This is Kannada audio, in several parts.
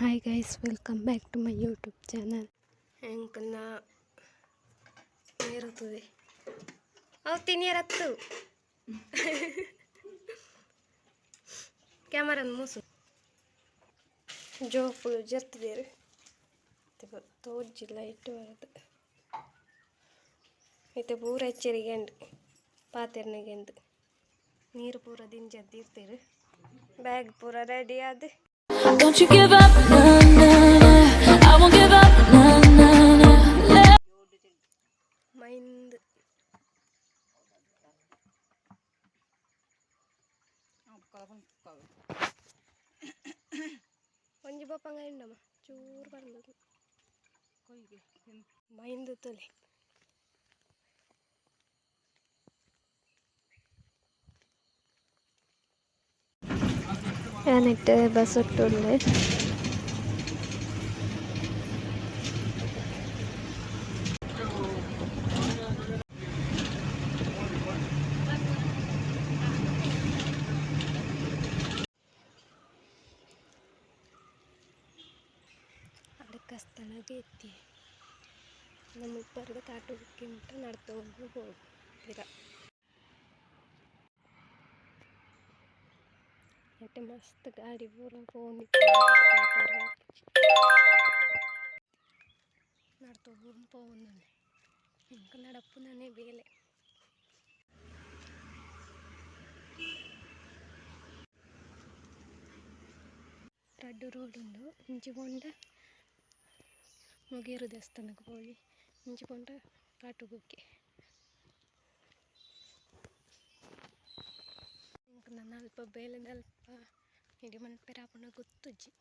hi guys welcome back to my YouTube channel ಹೆಂಕನ್ನ ನೀರುತ್ತದೆ ಅವು ತಿನ್ನೀರತ್ತು ಕ್ಯಾಮರನ್ ಮೂಸು ಜೋಪು ಜರ್ತದೇರು ತೋಜಿ ಲೈಟ್ ಬರದು ಮತ್ತೆ ಪೂರ ಎಚ್ಚರಿಗೆಂಡು ಪಾತೆರ್ನಿಗೆಂದು ನೀರು ಪೂರ ದಿಂಜದ್ದಿರ್ತೀರು ಬ್ಯಾಗ್ ಪೂರ ರೆಡಿ ಆದ മൈൻഡ് മഞ്ജു പാപ്പ അങ്ങനെ ഉണ്ടോ? ചൂറ് പറഞ്ഞത്. മൈൻഡ് എത്തല്ലേ എന്നിട്ട് ബസ് ഇട്ടുണ്ട് ಸ್ಥಳಕ್ಕೆ ಎತ್ತಿ ನಮ್ಮ ಉಪ್ಪರ್ದು ಕಾಟು ಬಿಟ್ಟು ನಡೆದು ಹೋಗಿ అయితే మస్తు గాడి పూర పోంది నడుతూ ఊరిని పోందండి ఇంకా నడప్పుననే వేలే రడ్డు రోడ్డు ఉండు ఇంచుకుంట ముగేరు తెస్తాను పోయి ఇంచుకుంట కాటుగుక్కి ನನ್ನ ಅಲ್ಪ ಬೇಲೆಂದ ಅಲ್ಪ ಇಡೀ ಮನ್ಪೆರ ಆಪುಂಡ ಗೊತ್ತುಜ್ಜಿ.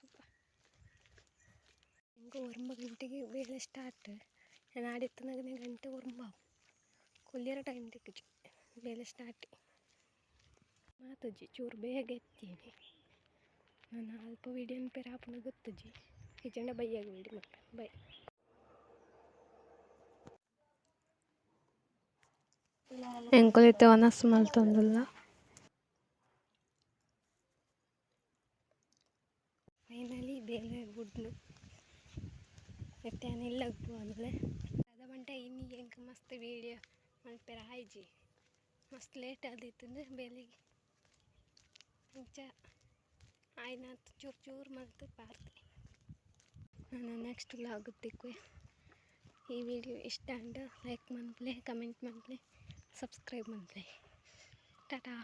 ತುಂಬ ಹೆಂಗೆ ಒಂಬ ಗಂಟೆಗೆ ಬೇಲೆ ಸ್ಟಾರ್ಟ್ ನಾನು ಆಡಿತ್ತನಾಗನೇ ಗಂಟೆ ಒಂಬ ಕೊಲ್ಲಿಯರ ಟೈಮ್ ದಿಕ್ಕಜ್ಜಿ ಬೇಲೆ ಸ್ಟಾರ್ಟ್ ಮಾತಜ್ಜಿ, ಚೂರು ಬೇಗ ಎತ್ತೀನಿ. ನಾನು ಅಲ್ಪ ವಿಡಿಯೋನ ಪೇರ ಆಪುಂಡ ಗೊತ್ತುಜ್ಜಿ. ಈ ಜನ ಬೈಯಾಗ ವಿಡಿ ಬೈ. ಎಂಕೊಲೈತೆ ಒನಸ್ ಮಲ್ತೊಂದುಲ್ಲ ಫೈನಲಿ ಬೇರೆ ಬುಡ್ನು ಎತ್ತಾನ ಇಲ್ಲ ಅಂದ್ರೆ ಅದ ಬಂಟ ಇನ್ನೀಗ ಹೆಂಗೆ ಮಸ್ತ್ ವೀಡಿಯೋ ಮಲ್ಪೆರ ಆಯ್ಜಿ ಮಸ್ತ್ ಲೇಟ್ ಆದಿತ್ತಂದ್ರೆ ಬೇಲೆಗೆ ಮುಂಚ ಆಯ್ನಾತು ಚೂರು ಚೂರು ಮಲ್ತು ಪಾರ್ತಿ. ನಾನು ನೆಕ್ಸ್ಟ್ ವ್ಲಾಗ್ ಈ ವಿಡಿಯೋ ಇಷ್ಟ ಅಂಡ ಲೈಕ್ ಮನ್ಪ್ಲೆ ಕಮೆಂಟ್ ಮನ್ಪ್ಲೆ ಸಬ್ಸ್ಕ್ರೈಬ್ ಮನ್ಪ್ಲೆ ಟಾಟಾ.